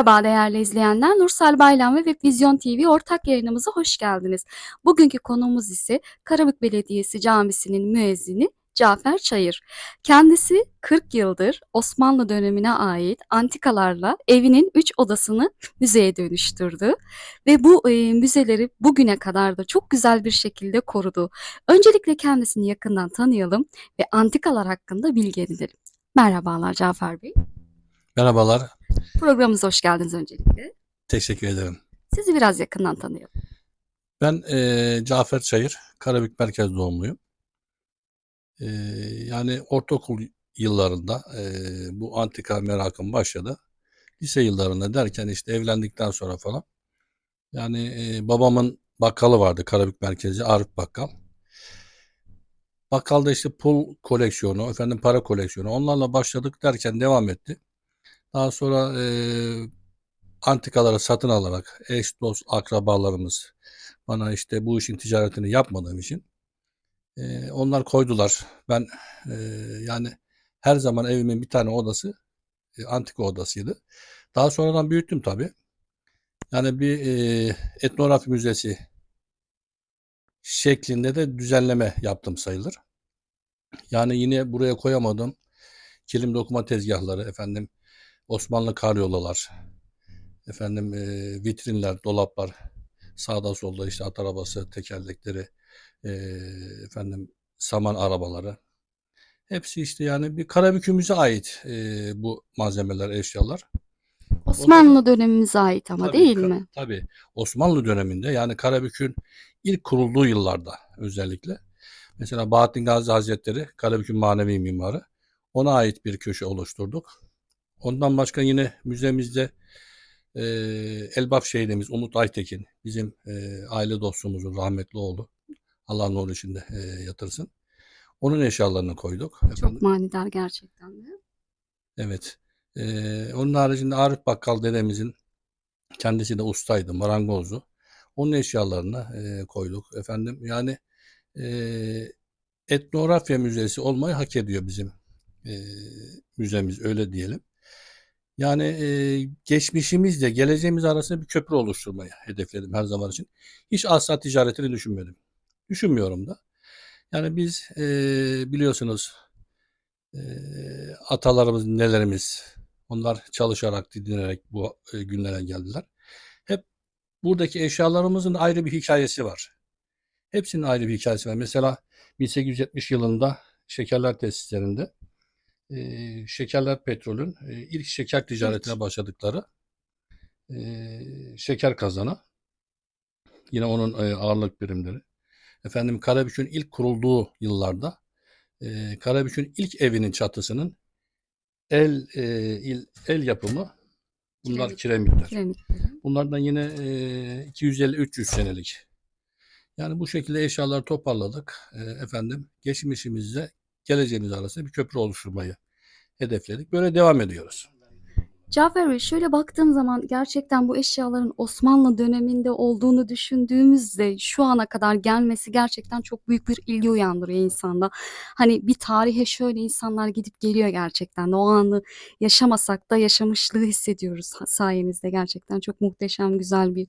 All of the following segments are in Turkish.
Merhaba değerli izleyenler. Nursel Baylan ve Webvizyon TV ortak yayınımıza hoş geldiniz. Bugünkü konuğumuz ise Karabük Belediyesi Camisi'nin müezzini Cafer Çayır. Kendisi 40 yıldır Osmanlı dönemine ait antikalarla evinin 3 odasını müzeye dönüştürdü ve bu e, müzeleri bugüne kadar da çok güzel bir şekilde korudu. Öncelikle kendisini yakından tanıyalım ve antikalar hakkında bilgi edinelim. Merhabalar Cafer Bey. Merhabalar, Programımıza hoş geldiniz öncelikle. teşekkür ederim. Sizi biraz yakından tanıyalım. Ben eee, Cafer Çayır, Karabük Merkez doğumluyum. Eee, yani ortaokul yıllarında eee, bu antika merakım başladı. Lise yıllarında derken işte evlendikten sonra falan. Yani eee, babamın bakkalı vardı Karabük merkezi Arif Bakkal. Bakkalda işte pul koleksiyonu, efendim para koleksiyonu onlarla başladık derken devam etti. Daha sonra eee antikaları satın alarak eş dost akrabalarımız bana işte bu işin ticaretini yapmadığım için e, onlar koydular. Ben e, yani her zaman evimin bir tane odası e, antika odasıydı. Daha sonradan büyüttüm tabii. Yani bir e, etnografi müzesi şeklinde de düzenleme yaptım sayılır. Yani yine buraya koyamadım kilim dokuma tezgahları, efendim Osmanlı karyolalar, efendim e, vitrinler, dolaplar, sağda solda işte at arabası, tekerlekleri, e, efendim saman arabaları. Hepsi işte yani bir Karabük'ümüze ait e, bu malzemeler, eşyalar. Osmanlı dönemimize ait ama Tabii, değil mi? Tabii. Osmanlı döneminde yani Karabük'ün ilk kurulduğu yıllarda özellikle. Mesela Bahattin Gazi Hazretleri Karabük'ün manevi mimarı. Ona ait bir köşe oluşturduk. Ondan başka yine müzemizde e, Elbap şehidimiz Umut Aytekin bizim e, aile dostumuzun rahmetli oğlu. Allah nur içinde e, yatırsın. Onun eşyalarını koyduk. Efendim, Çok manidar gerçekten de. Evet. Ee, onun haricinde Arif Bakkal dedemizin kendisi de ustaydı, marangozdu. Onun eşyalarını e, koyduk. Efendim yani e, etnografya müzesi olmayı hak ediyor bizim e, müzemiz öyle diyelim. Yani e, geçmişimizle geleceğimiz arasında bir köprü oluşturmayı hedefledim her zaman için. Hiç asla ticaretini düşünmedim. Düşünmüyorum da. Yani biz e, biliyorsunuz e, atalarımız, nelerimiz onlar çalışarak, didinerek bu e, günlere geldiler. Hep buradaki eşyalarımızın ayrı bir hikayesi var. Hepsinin ayrı bir hikayesi var. Mesela 1870 yılında şekerler tesislerinde e, şekerler petrolün e, ilk şeker ticaretine başladıkları e, şeker kazanı. Yine onun e, ağırlık birimleri. Efendim Karabük'ün ilk kurulduğu yıllarda e, Karabük'ün ilk evinin çatısının el e, il, el yapımı bunlar Kiremit. kiremitler. Bunlardan yine e, 250-300 senelik. Yani bu şekilde eşyaları toparladık. E, efendim geçmişimizle geleceğimiz arasında bir köprü oluşturmayı hedefledik. Böyle devam ediyoruz. Cafer Bey şöyle baktığım zaman gerçekten bu eşyaların Osmanlı döneminde olduğunu düşündüğümüzde şu ana kadar gelmesi gerçekten çok büyük bir ilgi uyandırıyor insanda. Hani bir tarihe şöyle insanlar gidip geliyor gerçekten. O anı yaşamasak da yaşamışlığı hissediyoruz sayenizde. Gerçekten çok muhteşem güzel bir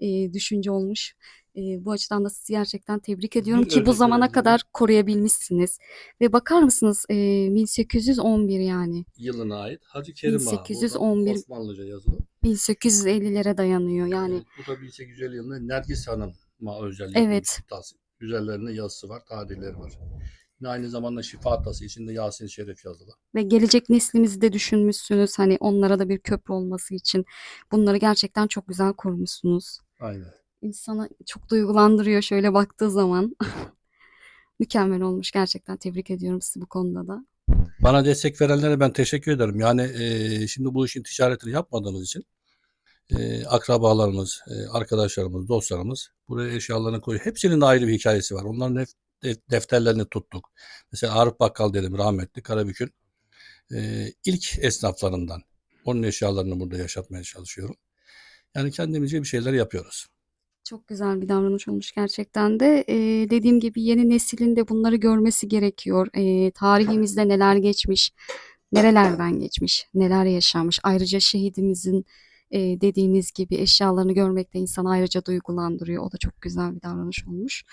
e, düşünce olmuş. E, bu açıdan da sizi gerçekten tebrik ediyorum Bir ki bu örnek zamana verebilirim. kadar koruyabilmişsiniz. Ve bakar mısınız e, 1811 yani. Yılına ait Hacı Kerim Ağa. 1811. Burada Osmanlıca yazılı. 1850'lere dayanıyor yani. Evet, bu da 1850 yılında Nergis Hanım'a özel Evet. yapılmış. Üzerlerinde yazısı var, tarihleri var. Yine aynı zamanda şifa tası içinde Yasin Şerif yazılı. Ve gelecek neslimizi de düşünmüşsünüz hani onlara da bir köprü olması için. Bunları gerçekten çok güzel korumuşsunuz. Aynen. İnsana çok duygulandırıyor şöyle baktığı zaman. Mükemmel olmuş gerçekten tebrik ediyorum sizi bu konuda da. Bana destek verenlere ben teşekkür ederim. Yani e, şimdi bu işin ticaretini yapmadığımız için e, akrabalarımız, e, arkadaşlarımız, dostlarımız buraya eşyalarını koyuyor. Hepsinin de ayrı bir hikayesi var. Onların hep def- defterlerini tuttuk. Mesela Arif Bakkal dedim rahmetli Karabük'ün e, ilk esnaflarından. Onun eşyalarını burada yaşatmaya çalışıyorum. Yani kendimizce bir şeyler yapıyoruz. Çok güzel bir davranış olmuş gerçekten de. Ee, dediğim gibi yeni neslin de bunları görmesi gerekiyor. Ee, tarihimizde neler geçmiş, nerelerden geçmiş, neler yaşanmış. Ayrıca şehidimizin Eee, dediğiniz gibi eşyalarını görmek de insanı ayrıca duygulandırıyor. O da çok güzel bir davranış olmuş.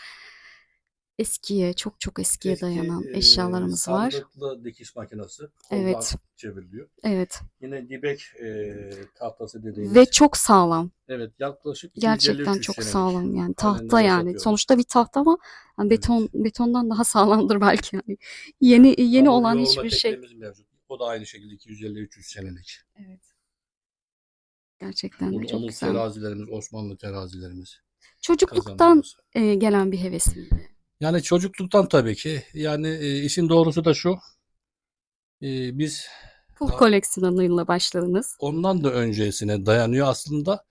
Eskiye, çok çok eskiye Eski, dayanan eee, eşyalarımız var. sandıklı dikiş makinesi. Evet. Çevriliyor. Evet. Yine dibek eee, tahtası dediğimiz. Ve çok sağlam. Evet yaklaşık 250-300 Gerçekten çok senelik. sağlam yani tahta yani. yaşatıyorlar. Sonuçta bir tahta ama yani beton betondan daha sağlamdır belki yani. Yeni yeni Hamur olan yoğurma hiçbir şey. tekniğimiz mevcut. O da aynı şekilde 250-300 senelik. Evet. Gerçekten de Onun, çok onun güzel. terazilerimiz, Osmanlı terazilerimiz. Çocukluktan Kazanlarımız. e, gelen bir heves miydi? Yani çocukluktan tabii ki. Yani e, işin doğrusu da şu. e, biz Pul koleksiyonuyla başladınız. ondan da öncesine dayanıyor aslında.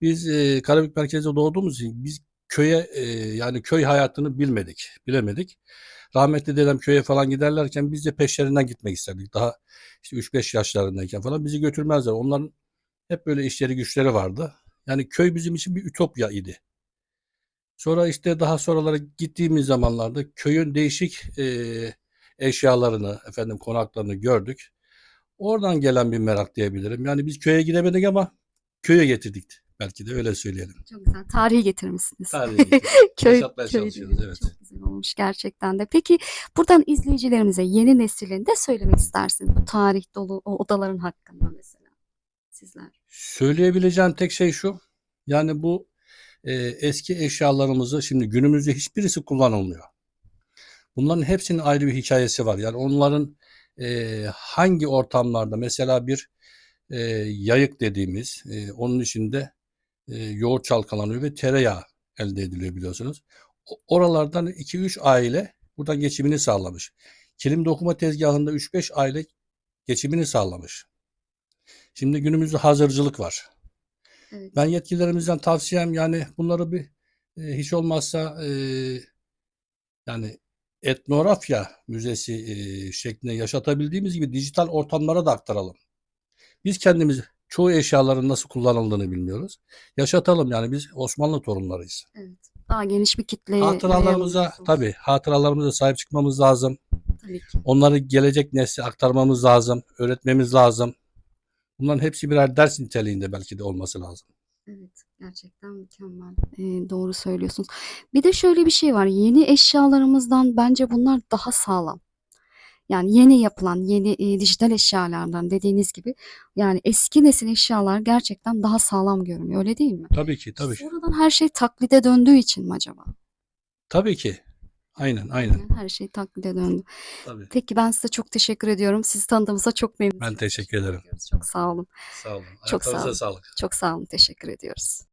Biz e, Karabük merkezde doğduğumuz için biz köye e, yani köy hayatını bilmedik, bilemedik. Rahmetli dedem köye falan giderlerken biz de peşlerinden gitmek isterdik. Daha işte 3-5 yaşlarındayken falan bizi götürmezler. Onların hep böyle işleri güçleri vardı. Yani köy bizim için bir ütopya idi. Sonra işte daha sonralara gittiğimiz zamanlarda köyün değişik e, eşyalarını, efendim konaklarını gördük. Oradan gelen bir merak diyebilirim. Yani biz köye gidemedik ama köye getirdik. Belki de öyle söyleyelim. Çok güzel. Tarihi getirmişsiniz. Tarihi getirdik. Köy, köy evet. Çok güzel olmuş gerçekten de. Peki buradan izleyicilerimize yeni neslin de söylemek istersiniz bu tarih dolu o odaların hakkında mesela sizler. Söyleyebileceğim tek şey şu. Yani bu e, eski eşyalarımızı şimdi günümüzde hiçbirisi kullanılmıyor. Bunların hepsinin ayrı bir hikayesi var. Yani onların e, hangi ortamlarda mesela bir e, yayık dediğimiz e, onun içinde e, yoğurt çalkalanıyor ve tereyağı elde ediliyor biliyorsunuz. Oralardan 2-3 aile buradan geçimini sağlamış. Kilim dokuma tezgahında 3-5 aile geçimini sağlamış. Şimdi günümüzde hazırcılık var. Evet. Ben yetkililerimizden tavsiyem yani bunları bir e, hiç olmazsa e, yani etnografya müzesi e, şeklinde yaşatabildiğimiz gibi dijital ortamlara da aktaralım. Biz kendimiz çoğu eşyaların nasıl kullanıldığını bilmiyoruz. Yaşatalım yani biz Osmanlı torunlarıyız. Evet. Daha geniş bir kitleye Hatıralarımıza tabii hatıralarımıza sahip çıkmamız lazım. Tabii ki. Onları gelecek nesle aktarmamız lazım, öğretmemiz lazım. Bunların hepsi birer ders niteliğinde belki de olması lazım. Evet, gerçekten mükemmel. Ee, doğru söylüyorsunuz. Bir de şöyle bir şey var. Yeni eşyalarımızdan bence bunlar daha sağlam. Yani yeni yapılan, yeni e, dijital eşyalardan dediğiniz gibi yani eski nesil eşyalar gerçekten daha sağlam görünüyor. Öyle değil mi? Tabii ki, tabii. Sonradan her şey taklide döndüğü için mi acaba? Tabii ki. Aynen, aynen. Her şey taklide döndü. Tabii. Peki ben size çok teşekkür ediyorum. Sizi tanıdığımıza çok memnun Ben teşekkür ederim. Çok sağ olun. Sağ olun. Çok sağ Ayaklarınıza olun. sağlık. Çok sağ olun. Teşekkür ediyoruz.